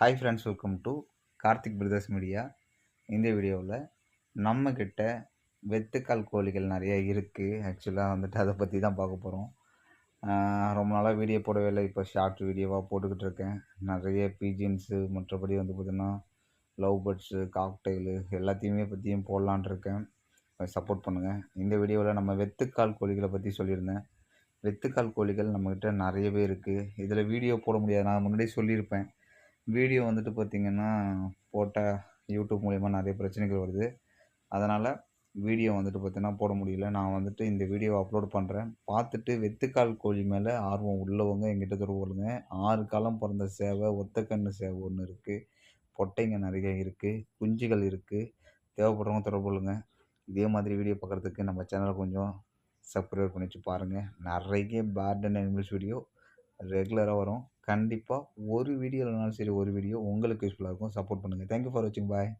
Hi friends welcome to Karthik brothers media இந்த வீடியோவில் நம்மக்கிட்ட வெத்துக்கால் கோழிகள் நிறைய இருக்குது ஆக்சுவலாக வந்துட்டு அதை பற்றி தான் பார்க்க போகிறோம் ரொம்ப நாளாக வீடியோ போடவே இல்லை. இப்போ ஷார்ட் வீடியோவாக போட்டுக்கிட்டு இருக்கேன். நிறைய பீஜின்ஸு மற்றபடி வந்து பார்த்திங்கன்னா லவ் பேர்ட்ஸு காக்டெயிலு எல்லாத்தையுமே பற்றியும் போடலான் இருக்கேன். சப்போர்ட் பண்ணுங்கள் இந்த வீடியோவில் நம்ம வெத்துக்கால் கோழிகளை பற்றி சொல்லியிருந்தேன். வெத்துக்கால் கோழிகள் நம்மக்கிட்ட நிறையவே இருக்குது இதில் வீடியோ போட முடியாது. நான் முன்னாடியே சொல்லியிருப்பேன். வீடியோ வந்துட்டு பார்த்திங்கன்னா போட்டால் யூடியூப் மூலிமா நிறைய பிரச்சனைகள் வருது. அதனால் வீடியோ வந்துட்டு பார்த்திங்கன்னா போட முடியல. நான் வந்துட்டு இந்த வீடியோவை அப்லோட் பண்ணுறேன் பார்த்துட்டு வெத்துக்கால் கோழி மேலே ஆர்வம் உள்ளவங்க எங்கிட்ட தொடர்பு கொள்ளுங்க. ஆறு காலம் பிறந்த சேவை ஒத்தக்கண்ணு சேவை ஒன்று இருக்குது பொட்டைங்க நிறைய இருக்குது குஞ்சுகள் இருக்குது தேவைப்படுறவங்க தொடர்பு கொள்ளுங்க. இதே மாதிரி வீடியோ பார்க்குறதுக்கு நம்ம சேனலை கொஞ்சம் சப்ஸ்கிரைப் பண்ணி வச்சு பாருங்கள் நிறைய பேர்ட் அண்ட் அனிமல்ஸ் வீடியோ ரெகுலராக வரும். கண்டிப்பாக ஒரு வீடியோ இல்லைனாலும் சரி ஒரு வீடியோ உங்களுக்கு யூஸ்ஃபுல்லாக இருக்கும். சப்போர்ட் பண்ணுங்கள் தேங்க்யூ ஃபார் வாட்சிங் பாய்